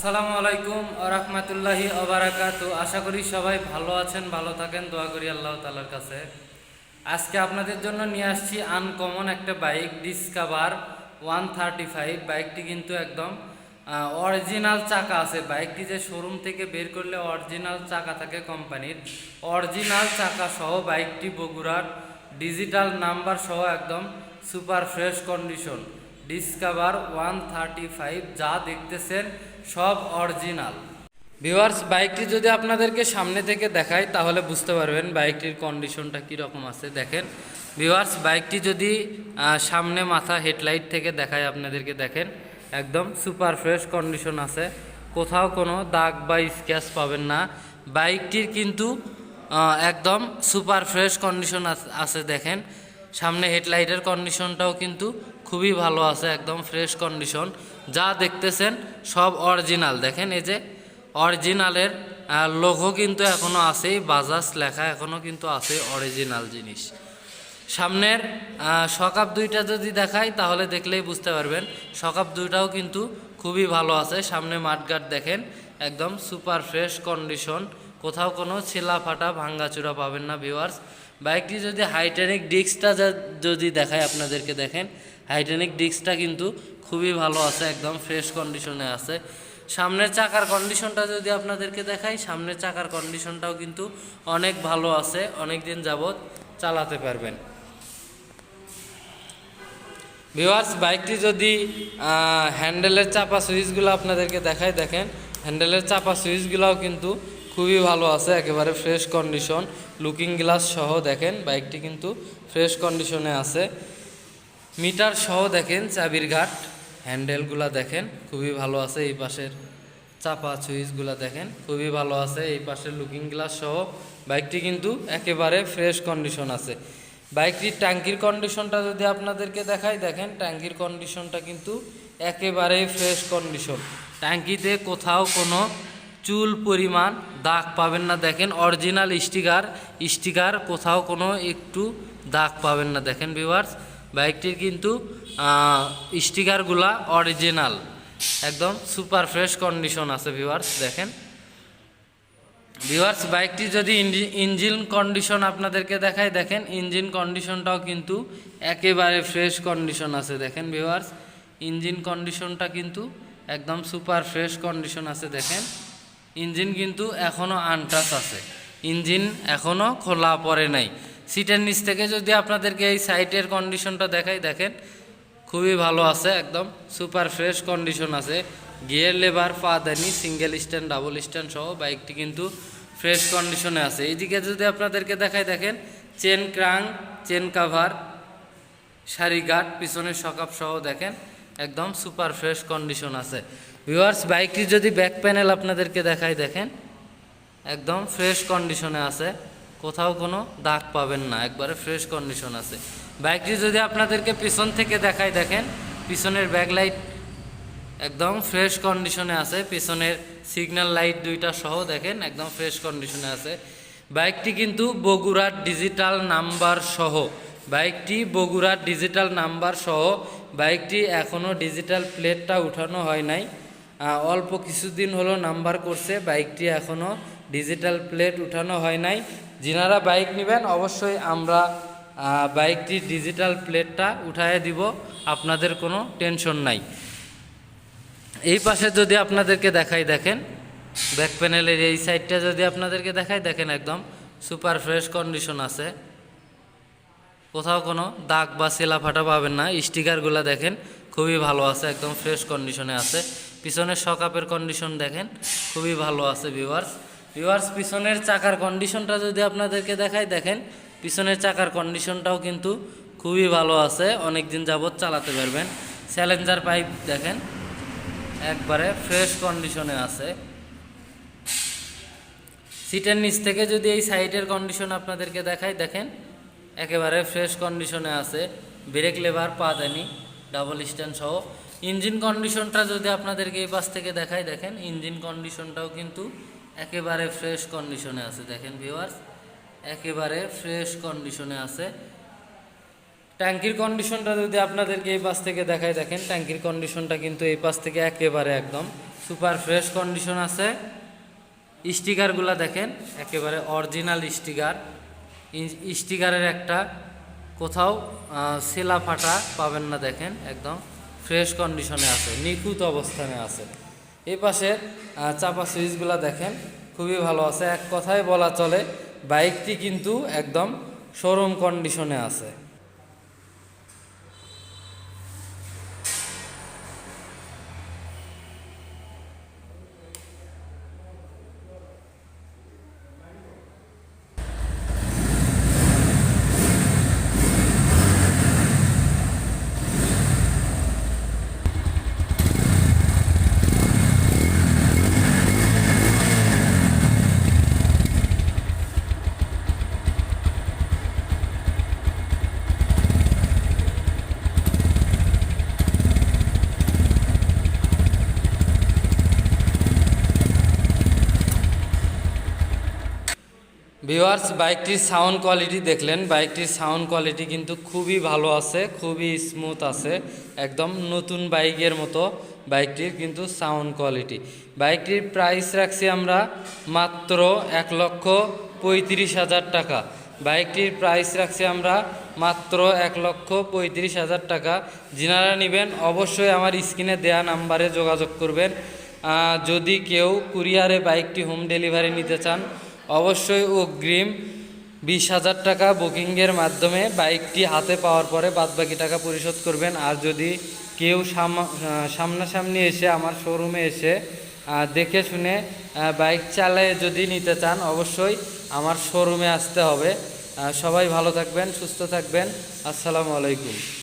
আসসালামু আলাইকুম রহমতুল্লাহি অবারাকাতু আশা করি সবাই ভালো আছেন, ভালো থাকেন, দোয়া করি আল্লাহ তালার কাছে। আজকে আপনাদের জন্য নিয়ে আসছি আনকমন একটা bike Discover one thirty five. বাইকটি কিন্তু একদম অরিজিনাল চাকা আছে। বাইকটি যে শোরুম থেকে বের করলে অরিজিনাল চাকা থাকে কোম্পানির অরিজিনাল চাকা সহ বাইকটি বগুড়ার ডিজিটাল নাম্বার সহ একদম super fresh condition Discover one thirty five যা দেখতেছেন, সব অরিজিনাল ভিউয়ার্স বাইকটি যদি আপনাদেরকে সামনে থেকে দেখাই তাহলে বুঝতে পারবেন বাইকটির কন্ডিশনটা কীরকম আছে। দেখেন ভিউয়ার্স বাইকটি যদি সামনে মাথা হেডলাইট থেকে দেখায় আপনাদেরকে, দেখেন, একদম সুপার ফ্রেশ কন্ডিশন আছে। কোথাও কোনো দাগ বা স্ক্যাচ পাবেন না। বাইকটির কিন্তু একদম সুপার ফ্রেশ কন্ডিশন আছে, দেখেন। সামনে হেডলাইটের কন্ডিশনটাও কিন্তু খুবই ভালো আছে, একদম ফ্রেশ কন্ডিশন যা দেখতেছেন সব অরিজিনাল দেখেন এই যে অরিজিনালের লোগো কিন্তু এখনও আছেই, বাজাজ লেখা এখনও কিন্তু আছে অরিজিনাল জিনিস। সামনের সকাপ দুইটা যদি দেখাই, তাহলে দেখলেই বুঝতে পারবেন সকাপ দুইটাও কিন্তু খুবই ভালো আছে। সামনে মাঠগাট দেখেন, একদম সুপার ফ্রেশ কন্ডিশন কোথাও কোনো ছেলা ফাটা ভাঙ্গাচুরা পাবেন না ভিউয়ার্স বাইকটি যদি হাইটেনিক ডিস্কটা যদি দেখায় আপনাদেরকে দেখেন হাইটেনিক ডিস্কটা কিন্তু খুবই ভালো আছে, একদম ফ্রেশ কন্ডিশনে আছে। সামনের চাকার কন্ডিশনটা যদি আপনাদেরকে দেখাই, সামনের চাকার কন্ডিশনটাও কিন্তু অনেক ভালো আছে অনেক দিন যাবৎ চালাতে পারবেন। ভিওয়ার্স বাইকটি যদি হ্যান্ডেলের চাপা সুইচগুলো আপনাদেরকে দেখাই, দেখেন হ্যান্ডেলের চাপা সুইচগুলোও কিন্তু খুবই ভালো আছে, একেবারে ফ্রেশ কন্ডিশন লুকিং গ্লাস সহ দেখেন, বাইকটি কিন্তু ফ্রেশ কন্ডিশনে আছে। মিটার সহ দেখেন চাবির ঘাট হ্যান্ডেলগুলা দেখেন, খুবই ভালো আছে। এই পাশের চাপা সুইচগুলা দেখেন, খুবই ভালো আছে। এই পাশের লুকিং গ্লাস সহ বাইকটি কিন্তু একেবারে ফ্রেশ কন্ডিশন আছে। বাইকটির ট্যাঙ্কির কন্ডিশনটা যদি আপনাদেরকে দেখাই, দেখেন ট্যাঙ্কির কন্ডিশনটা কিন্তু একেবারেই ফ্রেশ কন্ডিশন ট্যাঙ্কিতে কোথাও কোনো চুল পরিমাণ দাগ পাবেন না। দেখেন অরিজিনাল স্টিকার স্টিকার কোথাও কোনো একটু দাগ পাবেন না। দেখেন ভিউয়ার্স বাইকটির কিন্তু স্টিকারগুলা অরিজিনাল একদম সুপার ফ্রেশ কন্ডিশন আছে ভিউয়ার্স দেখেন। ভিউয়ার্স বাইকটি যদি ইঞ্জিন কন্ডিশন আপনাদেরকে দেখায় দেখেন ইঞ্জিন কন্ডিশনটাও কিন্তু একেবারে ফ্রেশ কন্ডিশন আছে। দেখেন ভিউয়ার্স ইঞ্জিন কন্ডিশনটা কিন্তু একদম সুপার ফ্রেশ কন্ডিশন আছে। দেখেন। ইঞ্জিন কিন্তু এখনও আনটাচ আছে। ইঞ্জিন এখনও খোলা পড়ে নাই। সিটের নিচ থেকে যদি আপনাদেরকে এই সাইটের কন্ডিশনটা দেখাই, দেখেন, খুবই ভালো আছে একদম সুপার ফ্রেশ কন্ডিশন আছে। গিয়ার লেবার পা দেনি সিঙ্গেল স্ট্যান্ড ডাবল স্ট্যান্ড সহ বাইকটি কিন্তু ফ্রেশ কন্ডিশনে আছে। এইদিকে যদি আপনাদেরকে দেখাই, দেখেন chain crank chain cover sari guard পিছনের সকাপ সহ, দেখেন, একদম সুপার ফ্রেশ কন্ডিশন আছে। ভিউয়ার্স বাইকটি যদি ব্যাক প্যানেল আপনাদেরকে দেখাই দেখেন। একদম ফ্রেশ কন্ডিশনে আছে। কোথাও কোনো দাগ পাবেন না, একবারে ফ্রেশ কন্ডিশন আছে। বাইকটি যদি আপনাদেরকে পিছন থেকে দেখাই দেখেন, পিছনের ব্যাকলাইট একদম ফ্রেশ কন্ডিশনে আছে। পিছনের সিগন্যাল লাইট দুইটা সহ, দেখেন, একদম ফ্রেশ কন্ডিশনে আছে। বাইকটি কিন্তু বগুড়ার ডিজিটাল নাম্বার সহ। বাইকটি বগুড়ার ডিজিটাল নাম্বার সহ। বাইকটি এখনও ডিজিটাল প্লেটটা উঠানো হয় নাই। অল্প কিছুদিন হলো নাম্বার করছে বাইকটি এখনও ডিজিটাল প্লেট উঠানো হয় নাই। যিনারা বাইক নেবেন অবশ্যই আমরা আহ, বাইকটির ডিজিটাল প্লেটটা উঠায় দিব আপনাদের কোনো টেনশন নাই। এই পাশে যদি আপনাদেরকে দেখাই দেখেন ব্যাক প্যানেলের এই সাইডটা যদি আপনাদেরকে দেখাই দেখেন একদম সুপার ফ্রেশ কন্ডিশন আছে। কোথাও কোনো দাগ বা সেলা ফাটা পাবেন না স্টিকারগুলো দেখেন খুবই ভালো আছে একদম ফ্রেশ কন্ডিশনে আছে। পিছনের সকাপের কন্ডিশন দেখেন, খুবই ভালো আছে ভিউয়ার্স ভিউয়ার্স পিছনের চাকার কন্ডিশনটা যদি আপনাদেরকে দেখাই, দেখেন, পিছনের চাকার কন্ডিশনটাও কিন্তু খুবই ভালো আছে। অনেক দিন যাবৎ চালাতে পারবেন। চ্যালেঞ্জার পাইপ দেখেন, একবারে ফ্রেশ কন্ডিশনে আছে। সিটের নিচ থেকে যদি এই সাইডের কন্ডিশন আপনাদেরকে দেখাই, দেখেন, একেবারে ফ্রেশ কন্ডিশনে আছে। ব্রেক লেভার পা দেনি ডাবল স্ট্যান্ড সহ ইঞ্জিন কন্ডিশনটা যদি আপনাদেরকে এই পাশ থেকে দেখাই, দেখেন, ইঞ্জিন কন্ডিশনটাও কিন্তু একেবারে ফ্রেশ কন্ডিশনে আছে। দেখেন ভিউয়ার্স একেবারে ফ্রেশ কন্ডিশনে আছে। ট্যাঙ্কির কন্ডিশনটা যদি আপনাদেরকে এই পাশ থেকে দেখাই, দেখেন, ট্যাঙ্কির কন্ডিশনটা কিন্তু এই পাশ থেকে একেবারে একদম সুপার ফ্রেশ কন্ডিশন আছে। স্টিকারগুলো দেখেন, একেবারে অরিজিনাল স্টিকার। স্টিকারের একটা কোথাও সেলা ফাটা পাবেন না, দেখেন, একদম। ফ্রেশ কন্ডিশনে আছে, নিখুঁত অবস্থানে আছে। এই পাশে চাপা সুইচগুলো দেখেন, খুবই ভালো আছে। এক কথায় বলা চলে, বাইকটি কিন্তু একদম শোরুম কন্ডিশনে আছে। ভিওয়ার্স বাইকটির সাউন্ড কোয়ালিটি দেখলেন। বাইকটির সাউন্ড কোয়ালিটি কিন্তু খুবই ভালো আছে, খুবই স্মুথ আছে। একদম নতুন বাইকের মতো বাইকটির কিন্তু সাউন্ড কোয়ালিটি বাইকটির প্রাইস রাখছি আমরা মাত্র এক লক্ষ পঁয়ত্রিশ হাজার টাকা। বাইকটির প্রাইস রাখছি আমরা মাত্র এক লক্ষ পঁয়ত্রিশ হাজার টাকা। যিনারা নেবেন অবশ্যই আমার স্ক্রিনে দেয়া নাম্বারে যোগাযোগ করবেন। যদি কেউ কুরিয়ারে বাইকটি হোম ডেলিভারি নিতে চান অবশ্যই অগ্রিম বিশ হাজার টাকা বুকিংয়ের মাধ্যমে বাইকটি হাতে পাওয়ার পরে বাদবাকি টাকা পরিশোধ করবেন। আর যদি কেউ সামা- সামনাসামনি এসে আমার শোরুমে এসে দেখে শুনে বাইক চালায় যদি নিতে চান, অবশ্যই আমার শোরুমে আসতে হবে। সবাই ভালো থাকবেন, সুস্থ থাকবেন। আসসালামু আলাইকুম।